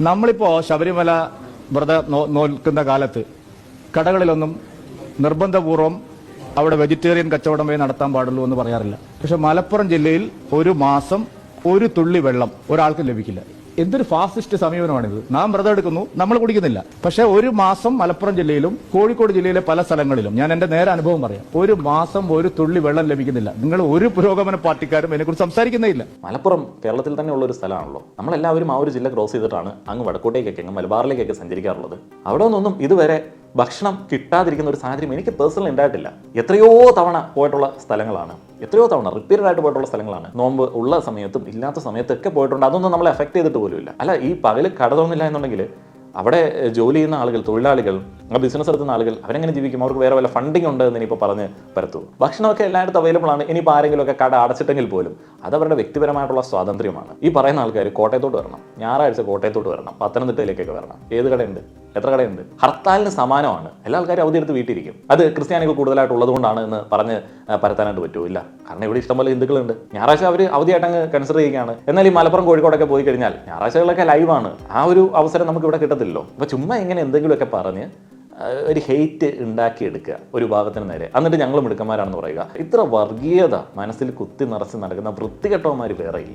നമ്മളിപ്പോ ശബരിമല വ്രത നോൽക്കുന്ന കാലത്ത് കടകളിലൊന്നും നിർബന്ധപൂർവം അവിടെ വെജിറ്റേറിയൻ കച്ചവടം കച്ചവടമേ നടത്താൻ പാടുള്ളൂ എന്ന് പറയാറില്ല. പക്ഷെ മലപ്പുറം ജില്ലയിൽ ഒരു മാസം ഒരു തുള്ളി വെള്ളം ഒരാൾക്ക് ലഭിക്കില്ല. എന്തൊരു ഫാസിസ്റ്റ് സമീപനമാണിത്? നാം വ്രതം എടുക്കുന്നു നമ്മൾ കുടിക്കുന്നില്ല. പക്ഷേ ഒരു മാസം മലപ്പുറം ജില്ലയിലും കോഴിക്കോട് ജില്ലയിലെ പല സ്ഥലങ്ങളിലും ഞാൻ എന്റെ നേരെ അനുഭവം പറയാം ഒരു മാസം ഒരു തുള്ളി വെള്ളം ലഭിക്കുന്നില്ല. നിങ്ങൾ ഒരു പുരോഗമന പാർട്ടിക്കാരും എന്നെക്കുറിച്ച് സംസാരിക്കുന്നേ ഇല്ല. മലപ്പുറം കേരളത്തിൽ തന്നെ ഉള്ള ഒരു സ്ഥലമാണല്ലോ. നമ്മളെല്ലാവരും ആ ഒരു ജില്ല ക്രോസ് ചെയ്തിട്ടാണ് അങ്ങ് വടക്കോട്ടേക്കൊക്കെ അങ്ങ് മലബാറിലേക്കൊക്കെ സഞ്ചരിക്കാറുള്ളത്. അവിടെ നിന്നൊന്നും ഇതുവരെ ഭക്ഷണം കിട്ടാതിരിക്കുന്ന ഒരു സാഹചര്യം എനിക്ക് പേഴ്സണലി ഉണ്ടായിട്ടില്ല. എത്രയോ തവണ പോയിട്ടുള്ള സ്ഥലങ്ങളാണ്. എത്രയോ തവണ റിപ്പീറ്റഡ് ആയിട്ട് പോയിട്ടുള്ള സ്ഥലങ്ങളാണ്. നോമ്പ് ഉള്ള സമയത്തും ഇല്ലാത്ത സമയത്തൊക്കെ പോയിട്ടുണ്ട്. അതൊന്നും നമ്മളെ എഫക്ട് ചെയ്തിട്ട് പോലുമില്ല. അല്ല ഈ പകൽ കടതൊന്നില്ല എന്നുണ്ടെങ്കിൽ അവിടെ ജോലി ചെയ്യുന്ന ആളുകൾ തൊഴിലാളികൾ ആ ബിസിനസ് നടത്തുന്ന ആളുകൾ അവരെങ്ങനെ ജീവിക്കും? അവർക്ക് വേറെ വല്ല ഫണ്ടിങ് ഉണ്ട് എന്ന് ഇനിയിപ്പോൾ പറഞ്ഞ് പരത്തു. ഭക്ഷണമൊക്കെ എല്ലായിടത്തും അവൈലബിൾ ആണ്. ഇനിയിപ്പോൾ ആരെങ്കിലുമൊക്കെ കട അടച്ചിട്ടെങ്കിൽ പോലും അത് അവരുടെ വ്യക്തിപരമായിട്ടുള്ള സ്വാതന്ത്ര്യമാണ്. ഈ പറയുന്ന ആൾക്കാർ കോട്ടയത്തോട്ട് വരണം. ഞായറാഴ്ച കോട്ടയത്തോട്ട് വരണം. പത്തനംതിട്ടയിലേക്കൊക്കെ വരണം. ഏത് കടയുണ്ട്? എത്ര കടയുണ്ട്? ഹർത്താലിന് സമാനമാണ്. എല്ലാ ആൾക്കാരും അവധി എടുത്ത് വീട്ടിരിക്കും അത് ക്രിസ്ത്യാനികൾ കൂടുതലായിട്ട് ഉള്ളതുകൊണ്ടാണ് എന്ന് പറഞ്ഞ് പരത്താനായിട്ട് പറ്റുമില്ല കാരണം ഇവിടെ ഇഷ്ടംപോലെ ഹിന്ദുക്കളുണ്ട്. ഞായറാഴ്ച അവർ അവധിയായിട്ട് അങ്ങ് കൺസിഡർ ചെയ്യുകയാണ്. എന്നാൽ ഈ മലപ്പുറം കോഴിക്കോടൊക്കെ പോയി കഴിഞ്ഞാൽ ഞായറാഴ്ചകളൊക്കെ ലൈവാണ് ആ ഒരു അവസരം നമുക്ക് ഇവിടെ കിട്ടത്തില്ലല്ലോ. അപ്പോൾ ചുമ്മാ ഇങ്ങനെ എന്തെങ്കിലുമൊക്കെ പറഞ്ഞ് ഒരു ഹെയ്റ്റ് ഉണ്ടാക്കിയെടുക്കുക ഒരു ഭാഗത്തിന് നേരെ. എന്നിട്ട് ഞങ്ങൾ മിടുക്കന്മാരാണെന്ന് പറയുക. ഇത്ര വർഗീയത മനസ്സിൽ കുത്തി നിറച്ച് നടക്കുന്ന വൃത്തികെട്ടവന്മാർ വേറെ ഇല്ല.